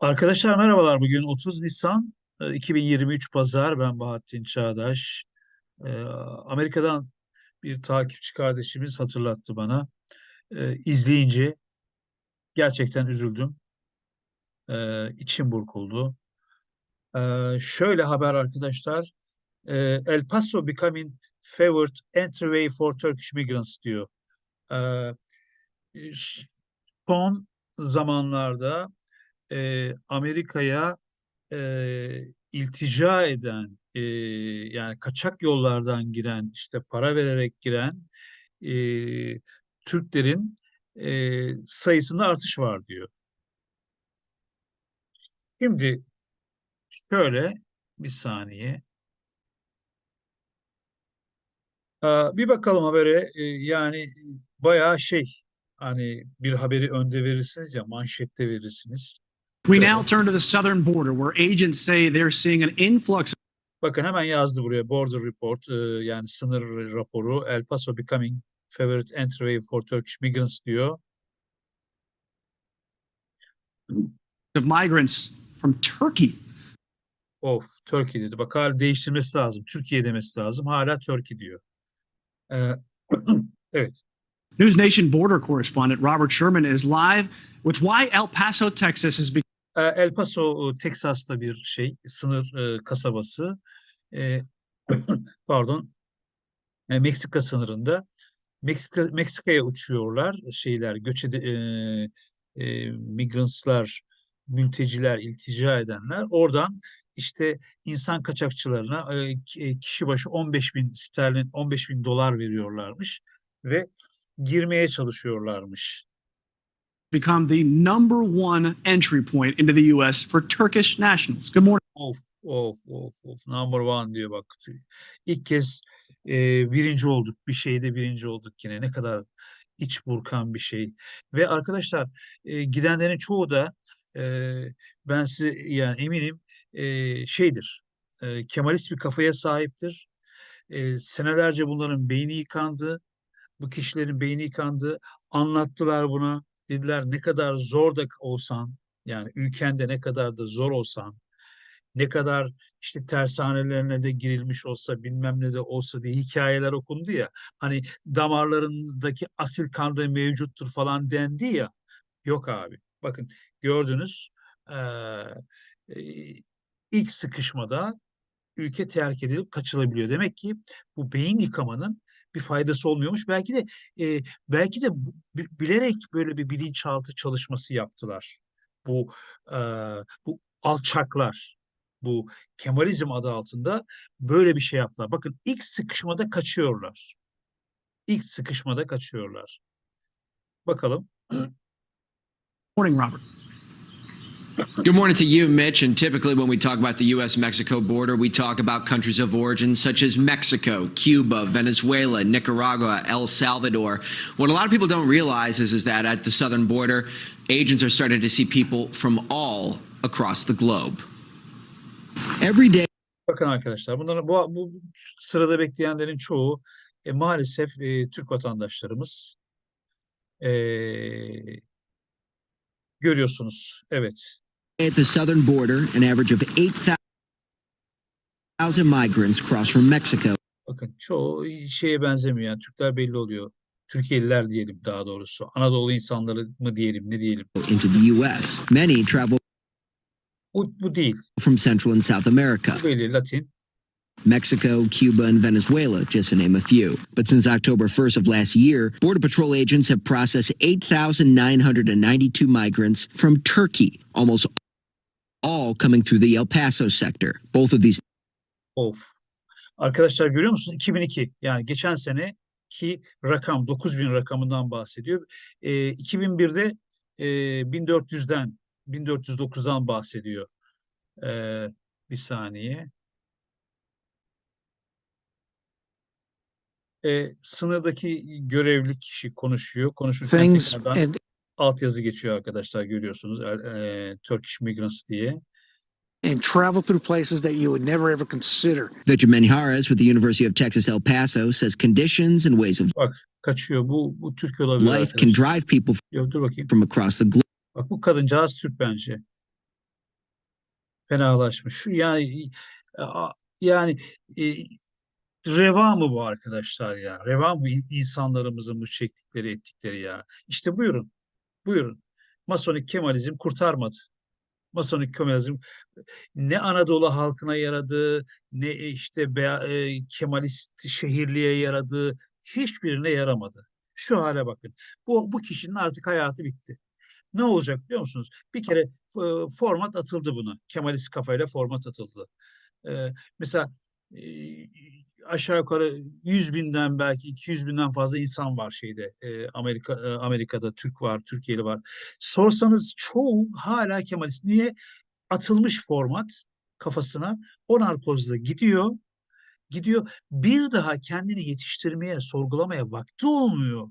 Arkadaşlar merhabalar. Bugün 30 Nisan e, 2023 Pazar. Ben Bahattin Çağdaş. E, Amerika'dan bir takipçi kardeşimiz hatırlattı bana. E, izleyince gerçekten üzüldüm. E, içim burkuldu. E, şöyle haber arkadaşlar. E, El Paso becoming favored entryway for Turkish migrants diyor. E, son zamanlarda e, Amerika'ya e, iltica eden e, yani kaçak yollardan giren işte para vererek giren e, Türklerin e, sayısında artış var diyor. Şimdi şöyle bir saniye. Aa, bir bakalım habere E, yani bayağı şey hani bir haberi önde verirsiniz ya manşette verirsiniz. We now turn to the southern border, where agents say they're seeing an influx Bakın hemen yazdı buraya Border Report e, yani sınır raporu El Paso becoming favorite entryway for Turkish migrants diyor. of migrants from Turkey. Of Turkey dedi. Bak hala değiştirmesi lazım. Türkiye demesi lazım. Hala Turkey diyor. Ee, evet. News Nation border correspondent Robert Sherman is live with why El Paso, Texas has become El Paso, e, Teksas'ta bir şey, sınır e, kasabası. Pardon, e, Meksika sınırında. Meksika Meksika'ya uçuyorlar şeyler, göç ede, e, e, migrantslar, mülteciler, iltica edenler. Oradan işte insan kaçakçılarına e, e, kişi başı 15 bin sterlin, 15 bin dolar veriyorlarmış ve girmeye çalışıyorlarmış. Become the number one entry point into the U.S. for Turkish nationals. Good morning. Of of of of number one diyor bak. İlk kez e, birinci olduk. Bir şeyde birinci olduk yine. Ne kadar iç burkan bir şey. Ve arkadaşlar e, gidenlerin çoğu da e, ben size yani eminim e, şeydir. E, Kemalist bir kafaya sahiptir. E, senelerce bunların beyni yıkandı. Bu kişilerin beyni yıkandı. Anlattılar buna. Dediler ne kadar zor da olsan yani ülkende ne kadar da zor olsan ne kadar işte tersanelerine de girilmiş olsa bilmem ne de olsa diye hikayeler okundu ya. Hani damarlarındaki asil kan da mevcuttur falan dendi ya. Yok abi. Bakın gördünüz e, ilk sıkışmada ülke terk edilip kaçılabiliyor. Demek ki bu beyin yıkamanın bir faydası olmuyormuş. Belki de e, belki de bilerek böyle bir bilinçaltı çalışması yaptılar. Bu e, bu alçaklar, bu Kemalizm adı altında böyle bir şey yaptılar. Bakın ilk sıkışmada kaçıyorlar. İlk sıkışmada kaçıyorlar. Bakalım. Morning, Robert. Good morning to you, Mitch. And typically, when we talk about the U.S. Mexico border, we talk about countries of origin such as Mexico, Cuba, Venezuela, Nicaragua, El Salvador. What a lot of people don't realize is, is that at the southern border, agents are starting to see people from all across the globe. Every day, Bakın arkadaşlar bunların bu, bu sırada bekleyenlerin çoğu e, maalesef e, Türk vatandaşlarımız. E, görüyorsunuz. Evet. At the southern border, an average of 8,000 migrants cross from Mexico Bakın çoğu şeye benzemiyor. Yani Türkler belli oluyor. Türkiye'liler diyelim daha doğrusu. Anadolu insanları mı diyelim ne diyelim. into the U.S. Many travel Bu, bu değil. from Central and South America, Bu belli Latin. Mexico, Cuba, and Venezuela, just to name a few. But since October 1st of last year, Border Patrol agents have processed 8,992 migrants from Turkey, almost all coming through the El Paso sector. Both of these Of. Arkadaşlar görüyor musunuz? 2002 yani geçen sene ki rakam 9000 rakamından bahsediyor. E, 2001'de e, 1400'den 1409'dan bahsediyor. E, bir saniye. E, sınırdaki görevli kişi konuşuyor. Konuşurken things tekrardan and altyazı geçiyor arkadaşlar görüyorsunuz. E, e, Turkish Migrants diye. And travel through places that you would never ever consider. Victor Menjares with the University of Texas El Paso says conditions and ways of Kaçıyor. Bu bu Türk olabilir life can arkadaşlar. drive people Yok, dur bakayım. from across the globe Bak bu kadıncağız Türk bence. Fenalaşmış. Şu yani a- yani e, reva mı bu arkadaşlar ya? Reva mı in- insanlarımızın bu çektikleri ettikleri ya? İşte buyurun. Buyurun. Masonik Kemalizm kurtarmadı. Masonik Kemalizm ne Anadolu halkına yaradı, ne işte Be- e, Kemalist şehirliğe yaradı, hiçbirine yaramadı. Şu hale bakın. Bu, bu kişinin artık hayatı bitti. Ne olacak biliyor musunuz? Bir kere e, format atıldı buna. Kemalist kafayla format atıldı. E, mesela e, aşağı yukarı 100 binden belki 200 binden fazla insan var şeyde e, Amerika e, Amerika'da Türk var, Türkiye'li var. Sorsanız çoğu hala Kemalist. Niye? Atılmış format kafasına o narkozla gidiyor. Gidiyor. Bir daha kendini yetiştirmeye, sorgulamaya vakti olmuyor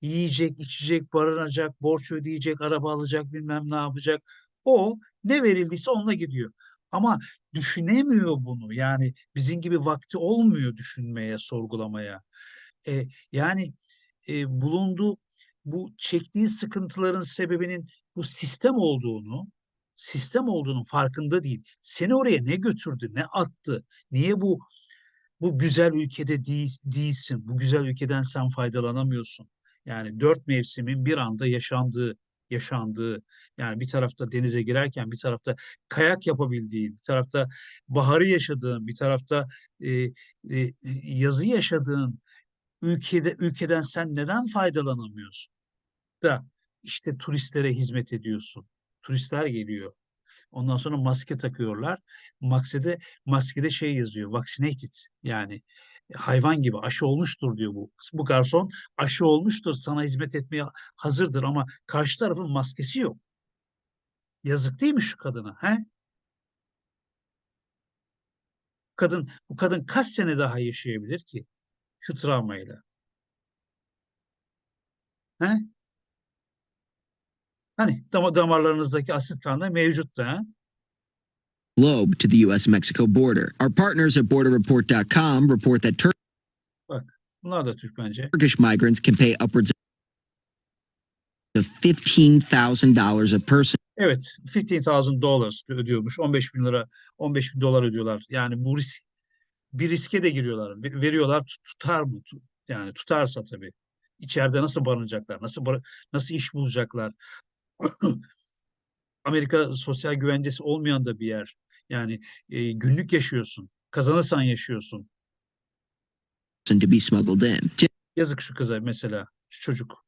yiyecek, içecek, barınacak, borç ödeyecek, araba alacak, bilmem ne yapacak. O ne verildiyse onunla gidiyor. Ama düşünemiyor bunu. Yani bizim gibi vakti olmuyor düşünmeye, sorgulamaya. E, yani e, bulunduğu bu çektiği sıkıntıların sebebinin bu sistem olduğunu, sistem olduğunun farkında değil. Seni oraya ne götürdü, ne attı, niye bu bu güzel ülkede değil, değilsin, bu güzel ülkeden sen faydalanamıyorsun. Yani dört mevsimin bir anda yaşandığı, yaşandığı, yani bir tarafta denize girerken bir tarafta kayak yapabildiğin, bir tarafta baharı yaşadığın, bir tarafta e, e, yazı yaşadığın ülkede ülkeden sen neden faydalanamıyorsun? Da işte turistlere hizmet ediyorsun. Turistler geliyor. Ondan sonra maske takıyorlar. Maskede maskede şey yazıyor. Vaccinated. Yani hayvan gibi aşı olmuştur diyor bu. Bu garson aşı olmuştur sana hizmet etmeye hazırdır ama karşı tarafın maskesi yok. Yazık değil mi şu kadına? He? Kadın bu kadın kaç sene daha yaşayabilir ki şu travmayla? He? Hani dam damarlarınızdaki asit kan mevcut da. He? Globe to the U.S. Mexico border. Our partners at borderreport.com report that Tur- Bunlar da Türk bence. Turkish migrants can pay upwards of $15,000 a person Evet, 15,000 dollars ödüyormuş. 15 bin lira, 15 bin dolar ödüyorlar. Yani bu risk, bir riske de giriyorlar. Ve- Veriyorlar, tut- tutar mı? Yani tutarsa tabii. İçeride nasıl barınacaklar? Nasıl bar- nasıl iş bulacaklar? Amerika sosyal güvencesi olmayan da bir yer. Yani e, günlük yaşıyorsun. Kazanırsan yaşıyorsun. to be smuggled in. Yazık şu kıza mesela, şu çocuk.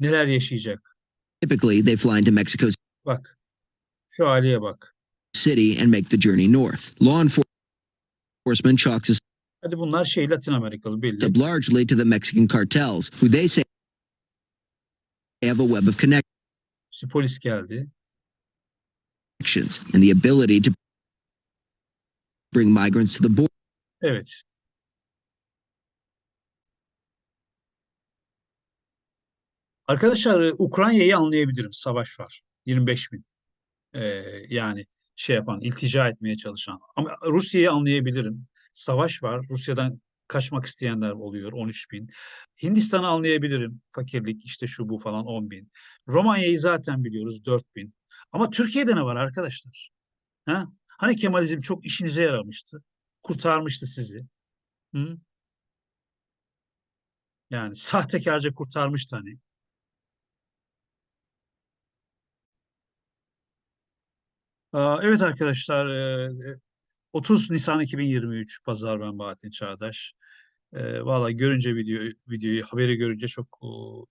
Neler yaşayacak? Typically, they fly into Mexico Bak, şu aileye bak. City and make the journey north. Law enforcement chalks this Hadi bunlar şey Latin Amerikalı belli. up largely to the Mexican cartels, who they say have a web of İşte polis geldi. Connections and the ability to bring migrants to the border. Evet. Arkadaşlar e, Ukrayna'yı anlayabilirim. Savaş var. 25 bin. Ee, yani şey yapan, iltica etmeye çalışan. Ama Rusya'yı anlayabilirim. Savaş var. Rusya'dan kaçmak isteyenler oluyor. 13 bin. Hindistan'ı anlayabilirim. Fakirlik işte şu bu falan 10 bin. Romanya'yı zaten biliyoruz 4 bin. Ama Türkiye'de ne var arkadaşlar? Ha? Hani Kemalizm çok işinize yaramıştı. Kurtarmıştı sizi. Hı? Yani sahtekarca kurtarmıştı hani. Evet arkadaşlar, e, 30 Nisan 2023 Pazar ben Bahattin Çağdaş. E, Valla görünce video, videoyu, haberi görünce çok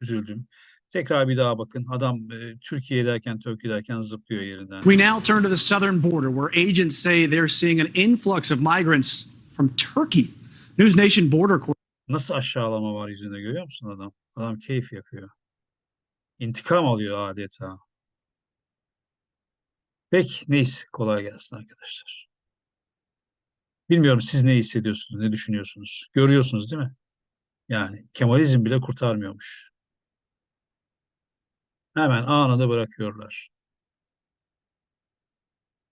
üzüldüm. Tekrar bir daha bakın. Adam e, Türkiye derken, Türkiye derken zıplıyor yerinden. We now turn to the southern border, where agents say they're seeing an influx of migrants from Turkey. News Nation border Nasıl aşağılama var yüzünde görüyor musun adam? Adam keyif yapıyor. İntikam alıyor adeta. Peki neyse kolay gelsin arkadaşlar. Bilmiyorum siz ne hissediyorsunuz, ne düşünüyorsunuz? Görüyorsunuz değil mi? Yani Kemalizm bile kurtarmıyormuş. Hemen anında bırakıyorlar.